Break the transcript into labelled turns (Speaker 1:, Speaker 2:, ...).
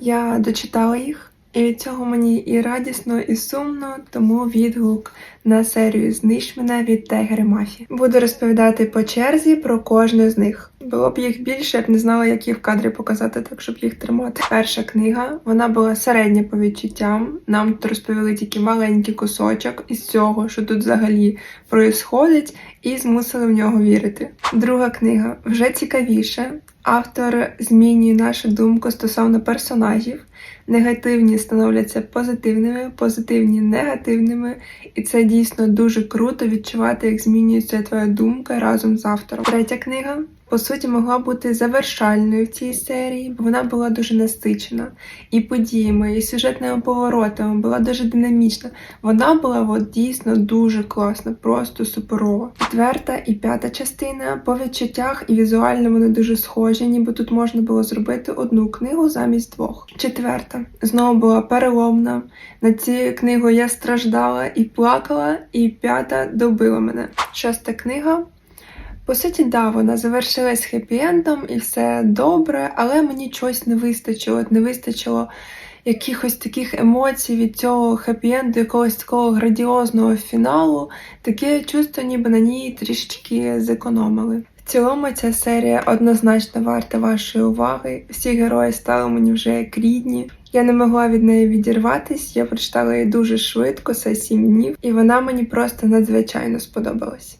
Speaker 1: Я дочитала їх, і від цього мені і радісно, і сумно, тому відгук на серію Знищ мене від Тегери Мафі. Буду розповідати по черзі про кожну з них. Було б їх більше, я б не знала, як їх в кадрі показати, так щоб їх тримати. Перша книга вона була середня по відчуттям. Нам тут розповіли тільки маленький кусочок із цього, що тут взагалі проїсходить, і змусили в нього вірити. Друга книга вже цікавіше. Автор змінює нашу думку стосовно персонажів. Негативні становляться позитивними, позитивні негативними, і це дійсно дуже круто відчувати, як змінюється твоя думка разом з автором. Третя книга. По суті, могла бути завершальною в цій серії, бо вона була дуже насичена і подіями, і сюжетними поворотами, була дуже динамічна. Вона була от, дійсно дуже класна, просто суперова. Четверта і п'ята частина по відчуттях і візуально вони дуже схожі, ніби тут можна було зробити одну книгу замість двох. Четверта знову була переломна. На цю книгу я страждала і плакала, і п'ята добила мене. Шоста книга. По суті, да, вона завершилась хеппі-ендом і все добре, але мені чогось не вистачило. Не вистачило якихось таких емоцій від цього хеппі-енду, якогось такого градіозного фіналу. Таке чувство, ніби на ній трішечки зекономили. Цілому ця серія однозначно варта вашої уваги. Всі герої стали мені вже як рідні. Я не могла від неї відірватись, я прочитала її дуже швидко, за 7 днів, і вона мені просто надзвичайно сподобалась.